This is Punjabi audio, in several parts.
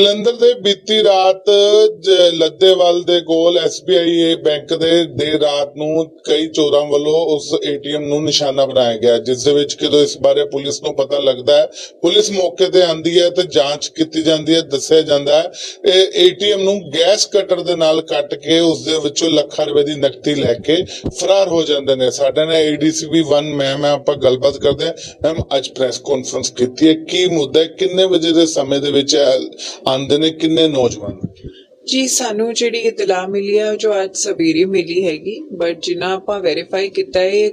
ਜਲੰਧਰ ਦੇ ਬੀਤੀ ਰਾਤ ਜ- ਲੱਦੇਵਾਲ ਦੇ ਕੋਲ SBI ਬੈਂਕ ਦੇ ਦੇਰ ਰਾਤ ਨੂੰ ਕਈ ਚੋਰਾਂ ਵੱਲੋਂ ਉਸ ATM ਨੂੰ ਨਿਸ਼ਾਨਾ ਬਣਾਇਆ ਗਿਆ, ਜਿਸ ਦੇ ਵਿੱਚ ਜਦੋਂ ਇਸ ਬਾਰੇ ਪੁਲਿਸ ਨੂੰ ਪਤਾ ਲੱਗਦਾ ਹੈ, ਪੁਲਿਸ ਮੌਕੇ ਤੇ ਆਂਦੀ ਹੈ ਤੇ ਜਾਂਚ ਕੀਤੀ ਜਾਂਦੀ ਹੈ, ਦੱਸਿਆ ਜਾਂਦਾ ਹੈ, ਇਹ ATM ਨੂੰ ਗੈਸ ਕਟਰ ਦੇ ਨਾਲ ਕੱਟ ਕੇ ਉਸ ਦੇ ਵਿੱਚੋਂ ਲੱਖਾਂ ਰੁਪਏ ਦੀ ਨਕਦੀ ਲੈ ਕੇ ਫਰਾਰ ਹੋ ਜਾਂਦੇ ਨੇ। ਸਾਡੇ ਨਾਲ ADCP 1 ਮੈਮ ਹੈ, ਆਪਾਂ ਗੱਲਬਾਤ ਕਰਦੇ ਹਾਂ। ਮੈਮ, ਅੱਜ ਪ੍ਰੈਸ ਕਾਨਫਰੰਸ ਕੀਤੀ ਹੈ। ਕੀ ਮੁੱਦਾ ਕਿੰਨੇ ਵਜੇ ਦੇ ਸਮੇਂ ਦੇ ਵਿੱਚ ਇਹ ਨੇ ਕਿੰਨੇ ਨੌਜਵਾਨ ਜੀ, ਸਾਨੂੰ ਜਿਹੜੀ ਇਤਲਾ ਮਿਲੀ ਹੈ ਜੋ ਅੱਜ ਸਵੇਰੇ ਮਿਲੀ ਹੈਗੀ ਬਟ ਜਿੰਨਾ ਆਪਾਂ ਵੈਰੀਫਾਈ ਕੀਤਾ ਹੈ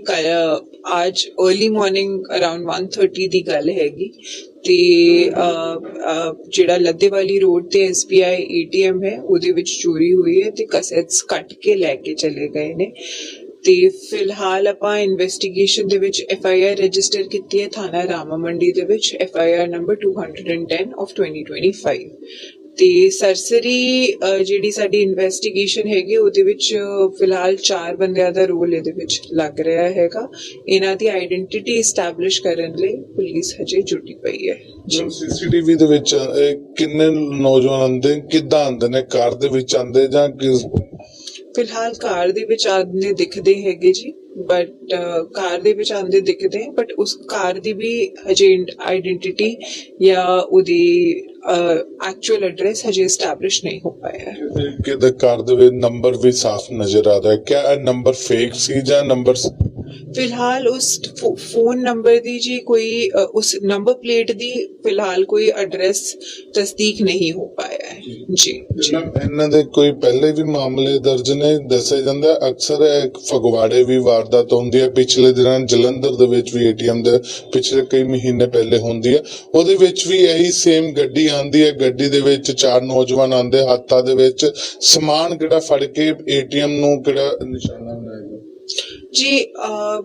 ਅੱਜ अर्ਲੀ ਮਾਰਨਿੰਗ ਅਰਾਊਂਡ 1:30 ਦੀ ਗੱਲ ਹੈਗੀ। ਤੇ ਜਿਹੜਾ ਲੱਦੇਵਾਲੀ ਰੋਡ ਤੇ SBI ATM ਹੈ, ਉਹਦੇ ਵਿੱਚ ਚੋਰੀ ਹੋਈ ਹੈ ਤੇ ਕਸੈਟਸ ਕੱਟ ਕੇ ਲੈ ਕੇ ਚਲੇ ਗਏ ਨੇ। ਤੇ ਫਿਲਹਾਲ ਆਪਾਂ ਇਨਵੈਸਟੀਗੇਸ਼ਨ ਦੇ ਵਿੱਚ ਐਫ ਆਈ ਆਰ ਰਜਿਸਟਰ ਕੀਤੀ ਹੈ ਥਾਣਾ ਰਾਮਾ ਮੰਡੀ ਦੇ ਵਿੱਚ F I R number 210 of 2025 ਤੇ ਸਰਸਰੀ ਅਹ, ਜਿਹੜੀ ਸਾਡੀ ਇਨਵੈਸਟੀਗੇਸ਼ਨ ਹੈਗੀ ਉਹਦੇ ਵਿੱਚ ਅਹ, ਫਿਲਹਾਲ ਚਾਰ ਬੰਦਿਆਂ ਦਾ ਰੋਲ ਇਹਦੇ ਵਿੱਚ ਲੱਗ ਰਿਹਾ ਹੈਗਾ। ਇਹਨਾਂ ਦੀ ਆਇਡੈਂਟੀਟੀ ਐਸਟੈਬਲਿਸ਼ ਕਰਨ ਲਈ ਪੁਲਿਸ ਹਜੇ ਜੁਟੀ ਪਈ ਹੈ। ਜੀ। ਸੀਸੀਟੀਵੀ ਦੇ ਵਿੱਚ ਇਹ ਕਿੰਨੇ ਨੌਜਵਾਨ ਆਉਂਦੇ ਕਿੱਦਾਂ ਆਉਂਦੇ ਨੇ? ਕਾਰ ਦੇ ਵਿੱਚ ਆਉਂਦੇ ਜਾਂ ਕਿਸ ਫਿਲਹਾਲ ਕਾਰ ਦੇ ਵਿੱਚ ਆਦਮੀ ਦਿਖਦੇ ਹੈਗੇ ਜੀ ਬਟ ਕਾਰ ਦੇ ਵਿੱਚ ਆਂਦੇ ਦਿਖਦੇ ਬਟ ਉਸ ਕਾਰ ਦੀ ਵੀ ਹਜੇ ਆਇਡੈਂਟੀਟੀ ਜਾਂ ਉਹਦੀ ਐਕਚੁਅਲ ਐਡਰੈਸ ਹਜੇ ਐਸਟੈਬਲਿਸ਼ ਨਹੀਂ ਹੋ ਪਾਇਆ ਹੈ। ਕਿਹਦੇ ਕਾਰ ਦੇ ਵਿੱਚ ਨੰਬਰ ਵੀ ਸਾਫ਼ ਨਜ਼ਰ ਆ ਰਿਹਾ ਹੈ? ਕਿਆ ਇਹ ਨੰਬਰ ਫੇਕ ਸੀ ਜਾਂ ਨੰਬਰ ਫਿਲਹਾਲ ਉਸ ਫੋਨ ਨੰਬਰ ਦੀ ਜੀ ਕੋਈ ਉਸ ਨੰਬਰ ਪਲੇਟ ਦੀ ਫਿਲਹਾਲ ਕੋਈ ਐਡਰੈਸ ਤਸਦੀਕ ਨਹੀਂ ਹੋ ਪਾਇਆ। ਜੀ। ਇਹਨਾਂ ਦੇ ਕੋਈ ਪਹਿਲੇ ਵੀ ਮਾਮਲੇ ਦਰਜ ਨੇ, ਦੱਸਿਆ ਜਾਂਦਾ ਅਕਸਰ ਇਹ ਫਗਵਾੜੇ ਵੀ ਵਾਰਦਾਤ ਹੁੰਦੀ ਹੈ। ਪਿਛਲੇ ਦਿਨਾਂ ਜਲੰਧਰ ਦੇ ਵਿੱਚ ਵੀ ਏਟੀਐਮ ਦੇ ਪਿਛਲੇ ਕਈ ਮਹੀਨੇ ਪਹਿਲੇ ਹੁੰਦੀ ਹੈ। ਉਹਦੇ ਵਿੱਚ ਵੀ ਇਹੀ ਸੇਮ ਗੱਡੀ ਆਂਦੀ ਹੈ। ਗੱਡੀ ਦੇ ਵਿੱਚ ਚਾਰ ਨੌਜਵਾਨ ਆਂਦੇ ਹੱਥਾਂ ਦੇ ਵਿੱਚ ਸਮਾਨ ਕਿਹੜਾ ਫੜ ਕੇ ਏਟੀਐਮ ਨੂੰ ਕਿਹੜਾ ਨਿਸ਼ਾਨਾ ਜੀ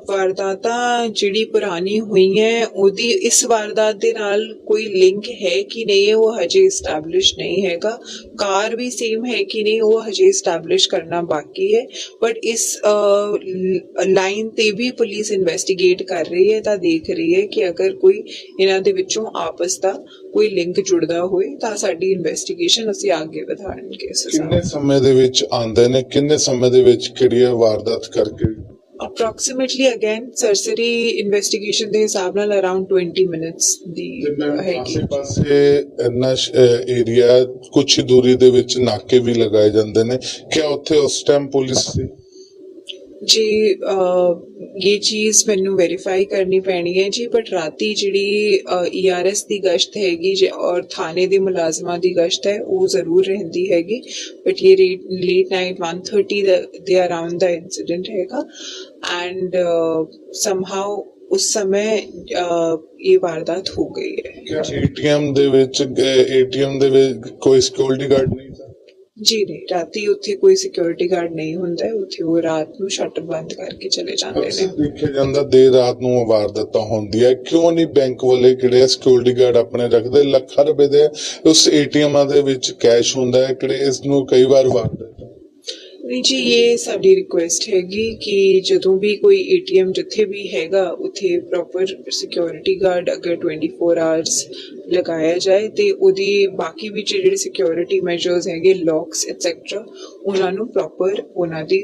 ਵਾਰਦਾਤਾਂ ਜਿਹੜੀ ਪੁਰਾਣੀ ਹੋਈ ਹੈ, ਉਹਦੀ ਇਸ ਵਾਰਦਾਤ ਦੇ ਨਾਲ ਕੋਈ ਲਿੰਕ ਹੈ ਕਿ ਨਹੀਂ? ਉਹ ਹਜੇ ਐਸਟੈਬਲਿਸ਼ ਨਹੀਂ ਹੈਗਾ। ਕਾਰ ਵੀ ਸੇਮ ਹੈ ਕਿ ਨਹੀਂ, ਉਹ ਹਜੇ ਐਸਟੈਬਲਿਸ਼ ਕਰਨਾ ਬਾਕੀ ਹੈ। ਬਟ ਇਸ ਲਾਈਨ ਤੇ ਵੀ ਪੁਲਿਸ ਇਨਵੈਸਟੀਗੇਟ ਕਰ ਰਹੀ ਹੈ ਤਾਂ ਦੇਖ ਰਹੀ ਹੈ ਕਿ ਅਗਰ ਕੋਈ ਇਹਨਾਂ ਦੇ ਵਿੱਚੋਂ ਆਪਸ ਦਾ ਕੋਈ ਲਿੰਕ ਜੁੜਦਾ ਹੋਏ, ਤਾਂ ਸਾਡੀ ਇਨਵੈਸਟੀਗੇਸ਼ਨ ਅਸੀਂ ਅੱਗੇ ਵਧਾਉਣਗੇ ਇਸ ਹਿਸਾਬ ਕਿੰਨੇ ਸਮੇਂ ਦੇ ਵਿੱਚ ਆਂਦੇ ਨੇ? ਕਿੰਨੇ ਸਮੇਂ ਦੇ ਵਿੱਚ ਕਿਹੜੀ ਵਾਰਦਾਤ ਕਰਕੇ approximately again surgery investigation ਦੇ ਹਿਸਾਬ ਨਾਲ around 20 minutes ਦੀ ਹੈਗੀ ਪਾਸੇ ਇੰਨਾ ਏਰੀਆ ਕੁਝ ਦੂਰੀ ਦੇ ਵਿੱਚ ਨਾਕੇ ਵੀ ਲਗਾਏ ਜਾਂਦੇ ਨੇ ਕਿਆ ਉੱਥੇ ਉਸ ਟਾਈਮ ਪੁਲਿਸ ਸੀ ਜੀ ਇਹ ਚੀਜ਼ ਮੈਨੂੰ ਵੈਰੀਫਾਈ ਕਰਨੀ ਪੈਣੀ ਹੈ ਜੀ ਬਟ ਰਾਤੀ ਜਿਹੜੀ ਈਆਰਐਸ ਦੀ ਗਸ਼ਤ ਹੈਗੀ ਜੇ ਔਰ ਥਾਣੇ ਦੇ ਮੁਲਾਜ਼ਮਾਂ ਦੀ ਗਸ਼ਤ ਹੈ, ਉਹ ਜ਼ਰੂਰ ਰਹਿੰਦੀ ਹੈਗੀ ਬਟ ਇਹ ਲੇਟ ਨਾਈਟ 1:30 ਦੇ ਅਰਾਊਂਡ ਦਾ ਇਨਸੀਡੈਂਟ ਹੈਗਾ ਐਂਡ ਸਮਹਾਉ ਉਸ ਸਮੇਂ ਇਹ ਵਾਰਦਾਤ ਹੋ ਗਈ ਹੈ। ਏਟੀਐਮ ਦੇ ਵਿੱਚ ਏਟੀਐਮ ਦੇ ਵਿੱਚ ਕੋਈ ਸਿਕਿਉਰਿਟੀ ਗਾਰਡ ਨਹੀਂ ਜੀ ਨਹੀਂ ਰਾਤੀ ਉੱਥੇ ਕੋਈ ਸਿਕਿਉਰਿਟੀ ਗਾਰਡ ਨਹੀਂ ਹੁੰਦਾ ਹੈ, ਉੱਥੇ ਉਹ ਰਾਤ ਨੂੰ ਸ਼ਟਰ ਬੰਦ ਕਰਕੇ ਚਲੇ ਜਾਂਦੇ ਨੇ। ਦੇਖਿਆ ਜਾਂਦਾ ਦੇਰ ਰਾਤ ਨੂੰ ਵਾਰਦਾਤਾਂ ਹੁੰਦੀ ਹੈ। ਕਿਉਂ ਨਹੀਂ ਬੈਂਕ ਵਾਲੇ ਕਿਹੜੇ ਸਿਕਿਉਰਿਟੀ ਗਾਰਡ ਆਪਣੇ ਰੱਖਦੇ ਲੱਖਾਂ ਰੁਪਏ ਦੇ ਉਸ ਏਟੀਐਮਾਂ ਦੇ ਵਿੱਚ ਕੈਸ਼ ਹੁੰਦਾ ਹੈ ਕਿਹੜੇ ਇਸ ਨੂੰ ਕਈ ਵਾਰ ਵਾਰਦਾਤ ਨਹੀਂ ਜੀ, ਇਹ ਸਾਡੀ ਰਿਕੁਐਸਟ ਹੈਗੀ ਕਿ ਜਦੋਂ ਵੀ ਕੋਈ ਏਟੀਐਮ ਜਿੱਥੇ ਵੀ ਹੈਗਾ, ਉੱਥੇ ਪ੍ਰੋਪਰ ਸਿਕਿਉਰਿਟੀ ਗਾਰਡ ਅਗਰ 24 ਆਵਰਸ ਲਗਾਇਆ ਜਾਏ ਤੇ ਉਹਦੀ ਬਾਕੀ ਵੀ ਜਿਹੜੇ ਸਿਕਿਉਰਿਟੀ ਮੈਜਰਸ ਹੈਗੇ ਲੌਕਸ ਐਟਸੈਕਟਰਾ ਉਹਨਾਂ ਨੂੰ ਪ੍ਰੋਪਰ ਉਹਨਾਂ ਦੀ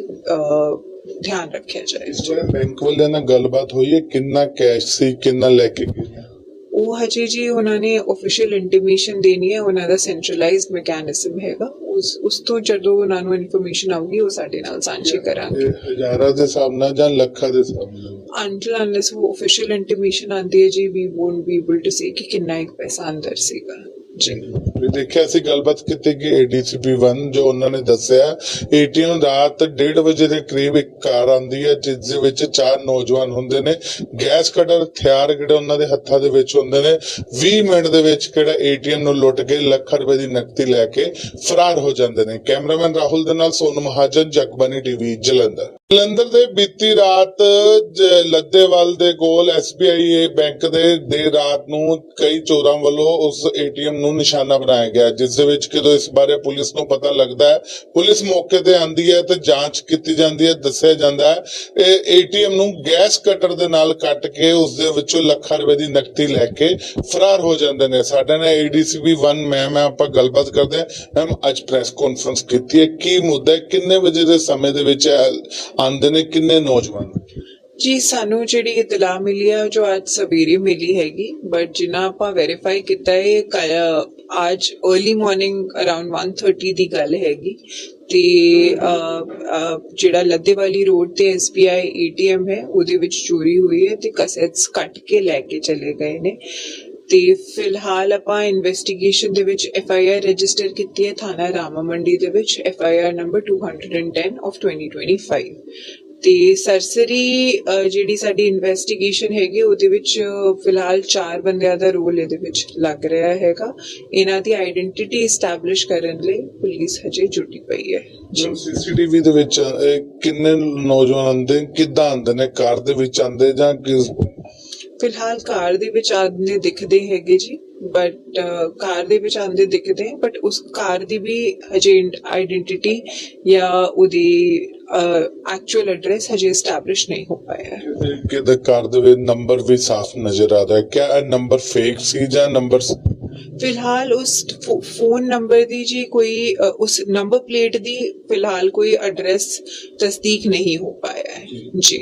ਧਿਆਨ ਰੱਖਿਆ ਜਾਏ। ਇਸ ਵੇਲੇ ਬੈਂਕ ਵਾਲਿਆਂ ਨਾਲ ਗੱਲਬਾਤ ਹੋਈ ਹੈ, ਕਿੰਨਾ ਕੈਸ਼ ਸੀ, ਕਿੰਨਾ ਲੈ ਕੇ ਗਏ? ਉਹ ਹਜੇ ਜੀ ਉਹਨਾਂ ਨੇ ਆਫੀਸ਼ੀਅਲ ਇੰਟੀਮੇਸ਼ਨ ਦੇਣੀ ਹੈ ਉਹਨਾਂ ਦਾ ਸੈਂਟਰਲਾਈਜ਼ਡ ਮੈਕੈਨਿਜ਼ਮ ਹੈਗਾ। ਉਸ ਉਸ ਤੋਂ ਜਦੋਂ ਉਹਨਾਂ ਨੂੰ ਇਨਫੋਰਮੇਸ਼ਨ ਆਊਗੀ ਉਹ ਸਾਡੇ ਨਾਲ ਸਾਂਝੀ ਕਰਾਂਗੇ। ਹਜ਼ਾਰਾਂ ਦੇ ਨਾਲ ਜਾਂ ਲੱਖਾਂ ਦੇ ਨਾਲ? until unless वो official intimation ਆਂਦੀ ਹੈ ਜੀ we won't be able to say ਕਿ ਕਿੰਨਾ ਇੱਕ ਪੈਸਾ ਅੰਦਰ ਸੀਗਾ। ਜੀ। ਵੀ ਦੇਖਿਆ ਸੀ ਗੱਲਬਾਤ ਕੀਤੀ ਕਿ ਏਡੀਸੀਪੀ 1 ਜੋ ਉਹਨਾਂ ਨੇ ਦੱਸਿਆ ਏਟੀਐਮ ਰਾਤ 1:30 ਵਜੇ ਦੇ ਕਰੀਬ ਇੱਕ ਕਾਰ ਆਂਦੀ ਹੈ, ਜਿਸ ਦੇ ਵਿੱਚ ਚਾਰ ਨੌਜਵਾਨ ਹੁੰਦੇ ਨੇ। ਗੈਸ ਕਟਰ ਹਥਿਆਰ ਜਿਹੜੇ ਉਹਨਾਂ ਦੇ ਹੱਥਾਂ ਦੇ ਵਿੱਚ ਹੁੰਦੇ ਨੇ। 20 ਮਿੰਟ ਦੇ ਵਿੱਚ ਕਿਹੜਾ ਏਟੀਐਮ ਨੂੰ ਲੁੱਟ ਕੇ ਲੱਖਾਂ ਰੁਪਏ ਦੀ ਨਕਦੀ ਲੈ ਕੇ ਫਰਾਰ ਹੋ ਜਾਂਦੇ ਨੇ। ਕੈਮਰਾਮੈਨ ਰਾਹੁਲ ਦੇ ਨਾਲ ਸੋਨੂ ਮਹਾਜਨ ਜਗਬਾਨੀ ਟੀਵੀ, ਜਲੰਧਰ। ਜਲੰਧਰ ਦੇ ਬੀਤੀ ਰਾਤ ਲੱਦੇਵਾਲ ਦੇ ਕੋਲ SBI ਬੈਂਕ ਦੇ ਦੇਰ ਰਾਤ ਨੂੰ ਕਈ ਚੋਰਾਂ ਵੱਲੋਂ ਉਸ ATM ਨੂੰ ਨਿਸ਼ਾਨਾ ਬਣਾਇਆ ਗਿਆ, ਜਿਸ ਦੇ ਵਿੱਚ ਜਦੋਂ ਇਸ ਬਾਰੇ ਪੁਲਿਸ ਨੂੰ ਪਤਾ ਲੱਗਦਾ ਹੈ। ਪੁਲਿਸ ਮੌਕੇ ਤੇ ਆਂਦੀ ਹੈ ਤੇ ਜਾਂਚ ਕੀਤੀ ਜਾਂਦੀ ਹੈ, ਦੱਸਿਆ ਜਾਂਦਾ ਹੈ। ਇਹ ATM ਨੂੰ ਗੈਸ ਕਟਰ ਦੇ ਨਾਲ ਕੱਟ ਕੇ ਉਸ ਦੇ ਵਿੱਚੋਂ ਲੱਖਾਂ ਰੁਪਏ ਦੀ ਨਕਦੀ ਲੈ ਕੇ ਫਰਾਰ ਹੋ ਜਾਂਦੇ ਨੇ। ਸਾਡੇ ਨਾਲ ADCP 1 ਮੈਮ ਆਪਾਂ ਗੱਲਬਾਤ ਕਰਦੇ ਹਾਂ। ਮੈਮ ਅੱਜ ਪ੍ਰੈਸ ਕਾਨਫਰੰਸ ਕੀਤੀ ਹੈ। ਕੀ ਮੁੱਦਾ ਕਿੰਨੇ ਵਜੇ ਦੇ ਸਮੇਂ ਦੇ ਵਿੱਚ ਇਹ ਨੇ ਕਿੰਨੇ ਨੌਜਵਾਨ? ਜੀ, ਸਾਨੂੰ ਜਿਹੜੀ ਇਤਲਾ ਮਿਲੀ ਹੈ ਜੋ ਅੱਜ ਸਵੇਰੇ ਮਿਲੀ ਹੈਗੀ ਬਟ ਜਿੰਨਾ ਆਪਾਂ ਵੈਰੀਫਾਈ ਕੀਤਾ ਹੈ ਅੱਜ अर्ਲੀ ਮਾਰਨਿੰਗ ਅਰਾਊਂਡ 1:30 ਦੀ ਗੱਲ ਹੈਗੀ। ਤੇ ਜਿਹੜਾ ਲੱਦੇਵਾਲੀ ਰੋਡ ਤੇ SBI ATM ਹੈ, ਉਹਦੇ ਵਿੱਚ ਚੋਰੀ ਹੋਈ ਹੈ ਤੇ ਕਸੇਟਸ ਕੱਟ ਕੇ ਲੈ ਕੇ ਚਲੇ ਗਏ ਨੇ। ਤੇ ਫਿਲਹਾਲ ਆਪਾਂ ਇਨਵੈਸਟੀਗੇਸ਼ਨ ਦੇ ਵਿੱਚ ਐਫ ਆਈ ਆਰ ਰਜਿਸਟਰ ਕੀਤੀ ਹੈ ਥਾਣਾ ਰਾਮਾ ਮੰਡੀ ਦੇ ਵਿੱਚ F I R number 210 of 2025 ਤੇ ਸਰਸਰੀ ਅਹ, ਜਿਹੜੀ ਸਾਡੀ ਇਨਵੈਸਟੀਗੇਸ਼ਨ ਹੈਗੀ ਉਹਦੇ ਵਿੱਚ ਅਹ, ਫਿਲਹਾਲ ਚਾਰ ਬੰਦਿਆਂ ਦਾ ਰੋਲ ਇਹਦੇ ਵਿੱਚ ਲੱਗ ਰਿਹਾ ਹੈਗਾ। ਇਹਨਾਂ ਦੀ ਆਇਡੈਂਟੀਟੀ ਐਸਟੈਬਲਿਸ਼ ਕਰਨ ਲਈ ਪੁਲਿਸ ਹਜੇ ਜੁਟੀ ਪਈ ਹੈ। ਜੀ। ਸੀਸੀਟੀਵੀ ਦੇ ਵਿੱਚ ਇਹ ਕਿੰਨੇ ਨੌਜਵਾਨ ਆਉਂਦੇ ਕਿੱਦਾਂ ਆਉਂਦੇ ਨੇ? ਕਾਰ ਦੇ ਵਿੱਚ ਆਉਂਦੇ ਜਾਂ ਕਿਸ ਫਿਲਹਾਲ ਕਾਰ ਦੇ ਵਿੱਚ ਆਦਮੀ ਦਿਖਦੇ ਹੈਗੇ ਜੀ ਬਟ ਕਾਰ ਦੇ ਵਿੱਚ ਆਂਦੇ ਦਿਖਦੇ ਬਟ ਉਸ ਕਾਰ ਦੀ ਵੀ ਹਜੇ ਆਇਡੈਂਟੀਟੀ ਜਾਂ ਉਹਦੀ ਐਕਚੁਅਲ ਐਡਰੈਸ ਹਜੇ ਐਸਟੈਬਲਿਸ਼ ਨਹੀਂ ਹੋ ਪਾਇਆ। ਹੈ ਕਿਹਦੇ ਕਾਰ ਦੇ ਨੰਬਰ ਵੀ ਸਾਫ਼ ਨਜ਼ਰ ਆ ਰਿਹਾ ਹੈ। ਕਿਆ ਇਹ ਨੰਬਰ ਫੇਕ ਸੀ ਜਾਂ ਨੰਬਰ ਫਿਲਹਾਲ ਉਸ ਫੋਨ ਨੰਬਰ ਦੀ ਜੀ ਕੋਈ ਉਸ ਨੰਬਰ ਪਲੇਟ ਦੀ ਫਿਲਹਾਲ ਕੋਈ ਐਡਰੈਸ ਤਸਦੀਕ ਨਹੀਂ ਹੋ ਪਾਇਆ ਹੈ। ਜੀ।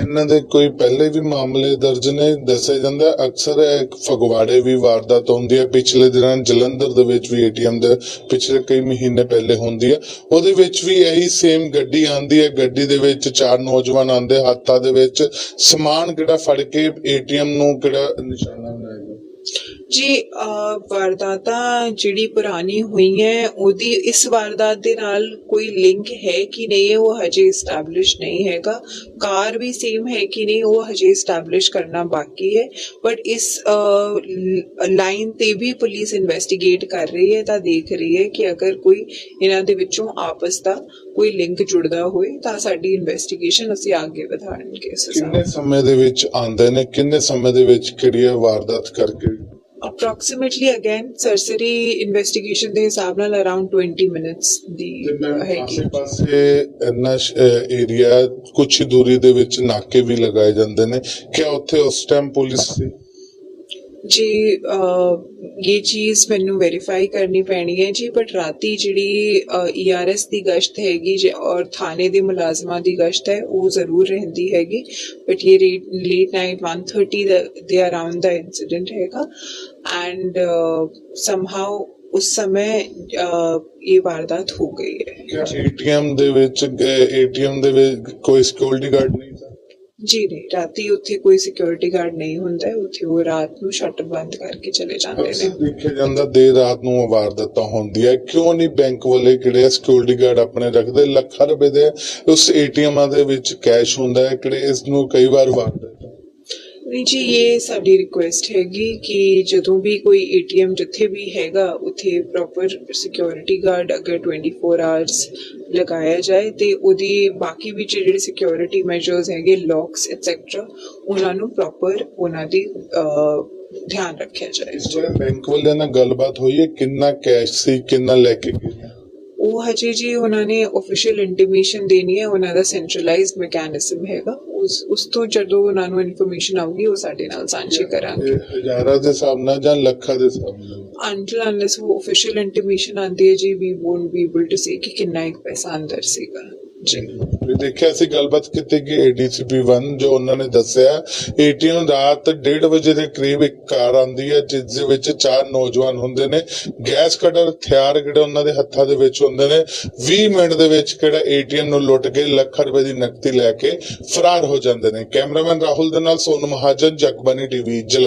ਇਹਨਾਂ ਦੇ ਕੋਈ ਪਹਿਲੇ ਵੀ ਮਾਮਲੇ ਦਰਜ ਨੇ ਦੱਸਿਆ ਜਾਂਦਾ ਅਕਸਰ ਇਹ ਫਗਵਾੜੇ ਵੀ ਵਾਰਦਾਤ ਹੁੰਦੀ ਹੈ। ਪਿਛਲੇ ਦਿਨਾਂ ਜਲੰਧਰ ਦੇ ਵਿੱਚ ਵੀ ਏਟੀਐਮ ਦੇ ਪਿਛਲੇ ਕਈ ਮਹੀਨੇ ਪਹਿਲੇ ਹੁੰਦੀ ਹੈ। ਉਹਦੇ ਵਿੱਚ ਵੀ ਇਹੀ ਸੇਮ ਗੱਡੀ ਆਂਦੀ ਹੈ। ਗੱਡੀ ਦੇ ਵਿੱਚ ਚਾਰ ਨੌਜਵਾਨ ਆਂਦੇ ਹੱਥਾਂ ਦੇ ਵਿੱਚ ਸਮਾਨ ਕਿਹੜਾ ਫੜ ਕੇ ਏਟੀਐਮ ਨੂੰ ਕਿਹੜਾ ਨਿਸ਼ਾਨਾ ਬਣਾਏਗਾ ਜੀ ਵਾਰਦਾਤਾਂ ਜਿਹੜੀ ਪੁਰਾਣੀ ਹੋਈ ਹੈ ਉਹਦੀ ਇਸ ਵਾਰਦਾਤ ਦੇ ਨਾਲ ਕੋਈ ਲਿੰਕ ਹੈ ਕਿ ਨਹੀਂ? ਉਹ ਹਜੇ ਐਸਟੈਬਲਿਸ਼ ਨਹੀਂ ਹੈਗਾ। ਕਾਰ ਵੀ ਸੇਮ ਹੈ ਕਿ ਨਹੀਂ, ਉਹ ਹਜੇ ਐਸਟੈਬਲਿਸ਼ ਕਰਨਾ ਬਾਕੀ ਹੈ। ਬਟ ਇਸ ਲਾਈਨ ਤੇ ਵੀ ਪੁਲਿਸ ਇਨਵੈਸਟੀਗੇਟ ਕਰ ਰਹੀ ਹੈ ਤਾਂ ਦੇਖ ਰਹੀ ਹੈ ਕਿ ਅਗਰ ਕੋਈ ਇਹਨਾਂ ਦੇ ਵਿੱਚੋਂ ਆਪਸ ਦਾ ਕੋਈ ਲਿੰਕ ਜੁੜਦਾ ਹੋਏ, ਤਾਂ ਸਾਡੀ ਇਨਵੈਸਟੀਗੇਸ਼ਨ ਅਸੀਂ ਅੱਗੇ ਵਧਾਣਗੇ ਕਿੰਨੇ ਸਮੇਂ ਦੇ ਵਿੱਚ ਆਂਦੇ ਨੇ? ਕਿੰਨੇ ਸਮੇਂ ਦੇ ਵਿੱਚ ਕਿਹੜੀ ਵਾਰਦਾਤ ਕਰਕੇ approximately again ਸਰਸਰੀ ਇਨਵੈਸਟੀਗੇਸ਼ਨ ਦੇ ਹਿਸਾਬ ਨਾਲ ਅਰਾਊਂਡ 20 ਮਿੰਟਸ ਦੀ ਹੈਗੀ। ਪਾਸੇ ਇੰਨਾ ਏਰੀਆ ਕੁਝ ਦੂਰੀ ਦੇ ਵਿੱਚ ਨਾਕੇ ਵੀ ਲਗਾਏ ਜਾਂਦੇ ਨੇ। ਕਿਆ ਉੱਥੇ ਉਸ ਟਾਈਮ ਪੁਲਿਸ ਸੀ? ਜੀ ਇਹ ਚੀਜ਼ ਮੈਨੂੰ ਵੈਰੀਫਾਈ ਕਰਨੀ ਪੈਣੀ ਹੈ ਜੀ ਬਟ ਰਾਤੀ ਜਿਹੜੀ ਈਆਰਐਸ ਦੀ ਗਸ਼ਤ ਹੈਗੀ ਜੇ, ਔਰ ਥਾਣੇ ਦੇ ਮੁਲਾਜ਼ਮਾਂ ਦੀ ਗਸ਼ਤ ਹੈ, ਉਹ ਜ਼ਰੂਰ ਰਹਿੰਦੀ ਹੈਗੀ ਬਟ ਇਹ ਲੇਟ ਨਾਈਟ 1:30 ਦੇ ਅਰਾਊਂਡ ਦਾ ਇਨਸੀਡੈਂਟ ਹੈਗਾ ਐਂਡ ਸਮਹਾਉ ਉਸ ਸਮੇਂ ਇਹ ਵਾਰਦਾਤ ਹੋ ਗਈ ਹੈ। ਏਟੀਐਮ ਦੇ ਵਿੱਚ ਏਟੀਐਮ ਦੇ ਵਿੱਚ ਕੋਈ ਸਿਕਿਉਰਿਟੀ ਗਾਰਡ ਨਹੀਂ ਜੀ ਨਹੀਂ ਰਾਤੀ ਉੱਥੇ ਕੋਈ ਸਿਕਿਉਰਿਟੀ ਗਾਰਡ ਨਹੀਂ ਹੁੰਦਾ ਹੈ, ਉੱਥੇ ਉਹ ਰਾਤ ਨੂੰ ਸ਼ਟਰ ਬੰਦ ਕਰਕੇ ਚਲੇ ਜਾਂਦੇ ਅਕਸਰ ਨੇ ਦੇਖਿਆ ਜਾਂਦਾ ਦੇਰ ਰਾਤ ਨੂੰ ਵਾਰਦਾਤਾਂ ਹੁੰਦੀ ਹੈ ਕਿਉਂ ਨਹੀਂ ਬੈਂਕ ਵਾਲੇ ਕਿਹੜੇ ਸਿਕਿਉਰਿਟੀ ਗਾਰਡ ਆਪਣੇ ਰੱਖਦੇ ਲੱਖਾਂ ਰੁਪਏ ਦੇ ਉਸ ਏਟੀਐਮਾਂ ਦੇ ਵਿੱਚ ਕੈਸ਼ ਹੁੰਦਾ ਹੈ ਕਿਹੜੇ ਇਸ ਨੂੰ ਕਈ ਵਾਰ ਵਾਰਦਾਤ ਨਹੀਂ ਜੀ, ਇਹ ਸਾਡੀ ਰਿਕੁਐਸਟ ਹੈਗੀ ਕਿ ਜਦੋਂ ਵੀ ਕੋਈ ਏਟੀਐਮ ਜਿੱਥੇ ਵੀ ਹੈਗਾ, ਉੱਥੇ ਪ੍ਰੋਪਰ ਸਿਕਿਉਰਿਟੀ ਗਾਰਡ ਅਗਰ 24 ਆਵਰਸ ਲਗਾਇਆ ਜਾਏ ਤੇ ਉਹਦੀ ਬਾਕੀ ਵੀ ਜਿਹੜੇ ਸਿਕਿਉਰਿਟੀ ਮੈਜਰਸ ਹੈਗੇ ਲੌਕਸ ਐਟਸੈਕਟਰਾ ਉਹਨਾਂ ਨੂੰ ਪ੍ਰੋਪਰ ਉਹਨਾਂ ਦੀ ਧਿਆਨ ਰੱਖਿਆ ਜਾਏ। ਇਸ ਬੈਂਕ ਵਾਲਿਆਂ ਨਾਲ ਗੱਲਬਾਤ ਹੋਈ ਹੈ, ਕਿੰਨਾ ਕੈਸ਼ ਸੀ, ਕਿੰਨਾ ਲੈ ਕੇ ਗਏ? ਉਹ ਹਜੇ ਜੀ ਉਹਨਾਂ ਨੇ ਆਫੀਸ਼ੀਅਲ ਇੰਟੀਮੇਸ਼ਨ ਦੇਣੀ ਹੈ ਉਹਨਾਂ ਦਾ ਸੈਂਟਰਲਾਈਜ਼ਡ ਮੈਕੈਨਿਜ਼ਮ ਹੈਗਾ। ਉਸ ਉਸ ਤੋਂ ਜਦੋਂ ਉਹਨਾਂ ਨੂੰ ਇਨਫੋਰਮੇਸ਼ਨ ਆਊਗੀ ਉਹ ਸਾਡੇ ਨਾਲ ਸਾਂਝੀ ਕਰਾਂਗੇ। ਹਜ਼ਾਰਾਂ ਦੇ ਨਾਲ ਜਾਂ ਲੱਖਾਂ ਦੇ ਨਾਲ? until unless वो official intimation ਆਂਦੀ ਹੈ ਜੀ we won't be able to say ਕਿ ਕਿੰਨਾ ਇੱਕ ਪੈਸਾ ਅੰਦਰ ਸੀਗਾ। ਜੀ। ਵੀ ਦੇਖਿਆ ਸੀ, ਗੱਲਬਾਤ ਕੀਤੀ ਕਿ ਏਡੀਸੀਪੀ 1 ਜੋ ਉਹਨਾਂ ਨੇ ਦੱਸਿਆ ਏਟੀਐਮ ਰਾਤ 1:30 ਵਜੇ ਦੇ ਕਰੀਬ ਇੱਕ ਕਾਰ ਆਂਦੀ ਹੈ, ਜਿਸ ਦੇ ਵਿੱਚ ਚਾਰ ਨੌਜਵਾਨ ਹੁੰਦੇ ਨੇ। ਗੈਸ ਕਟਰ ਹਥਿਆਰ ਜਿਹੜੇ ਉਹਨਾਂ ਦੇ ਹੱਥਾਂ ਦੇ ਵਿੱਚ ਹੁੰਦੇ ਨੇ। 20 ਮਿੰਟ ਦੇ ਵਿੱਚ ਕਿਹੜਾ ਏਟੀਐਮ ਨੂੰ ਲੁੱਟ ਕੇ ਲੱਖ ਰੁਪਏ ਦੀ ਨਕਦੀ ਲੈ ਕੇ ਫਰਾਰ ਹੋ ਜਾਂਦੇ ਨੇ। ਕੈਮਰਾਮੈਨ ਰਾਹੁਲ ਦੇ ਨਾਲ ਸੋਨੂ ਮਹਾਜਨ ਜਗਬਾਨੀ ਟੀਵੀ, ਜਲੰਧਰ।